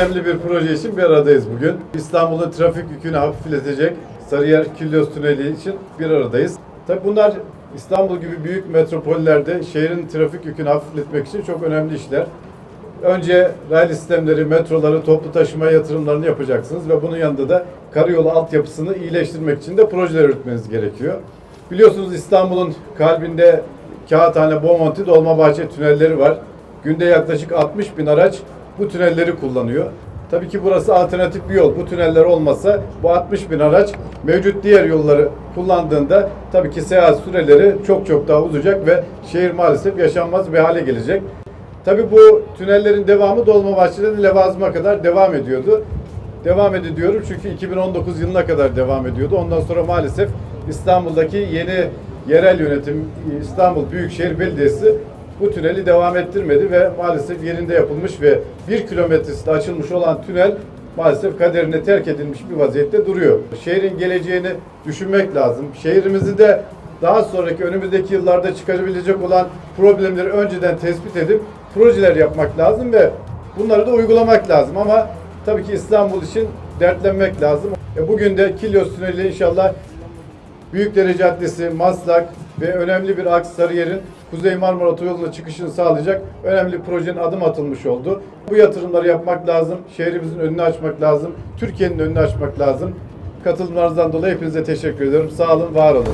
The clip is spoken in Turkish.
önemli bir proje için bir aradayız bugün. İstanbul'un trafik yükünü hafifletecek Sarıyer Kilyos Tüneli için bir aradayız. Tabii bunlar İstanbul gibi büyük metropollerde şehrin trafik yükünü hafifletmek için çok önemli işler. Önce raylı sistemleri, metroları, toplu taşıma yatırımlarını yapacaksınız ve bunun yanında da karayolu altyapısını iyileştirmek için de projeler üretmeniz gerekiyor. Biliyorsunuz İstanbul'un kalbinde Kağıthane, Bomonti, Dolmabahçe tünelleri var. Günde yaklaşık 60 bin araç bu tünelleri kullanıyor. Tabii ki burası alternatif bir yol. Bu tüneller olmasa bu 60 bin araç mevcut diğer yolları kullandığında tabii ki seyahat süreleri çok çok daha uzayacak ve şehir maalesef yaşanmaz bir hale gelecek. Tabii bu tünellerin devamı Dolmabahçe'den Levazım'a kadar devam ediyordu. Devam ediyorum çünkü 2019 yılına kadar devam ediyordu. Ondan sonra maalesef İstanbul'daki yeni yerel yönetim İstanbul Büyükşehir Belediyesi bu tüneli devam ettirmedi ve maalesef yerinde yapılmış ve bir kilometresi açılmış olan tünel maalesef kaderine terk edilmiş bir vaziyette duruyor. Şehrin geleceğini düşünmek lazım. Şehrimizi de daha sonraki önümüzdeki yıllarda çıkarabilecek olan problemleri önceden tespit edip projeler yapmak lazım ve bunları da uygulamak lazım ama tabii ki İstanbul için dertlenmek lazım. E bugün de Kilyos Tüneli inşallah Büyükdere Caddesi, Maslak ve önemli bir aks Sarıyer'in Kuzey Marmara Otoyolu'na çıkışını sağlayacak önemli projenin adım atılmış oldu. Bu yatırımları yapmak lazım, şehrimizin önünü açmak lazım, Türkiye'nin önünü açmak lazım. Katılımlarınızdan dolayı hepinize teşekkür ediyorum. Sağ olun, var olun.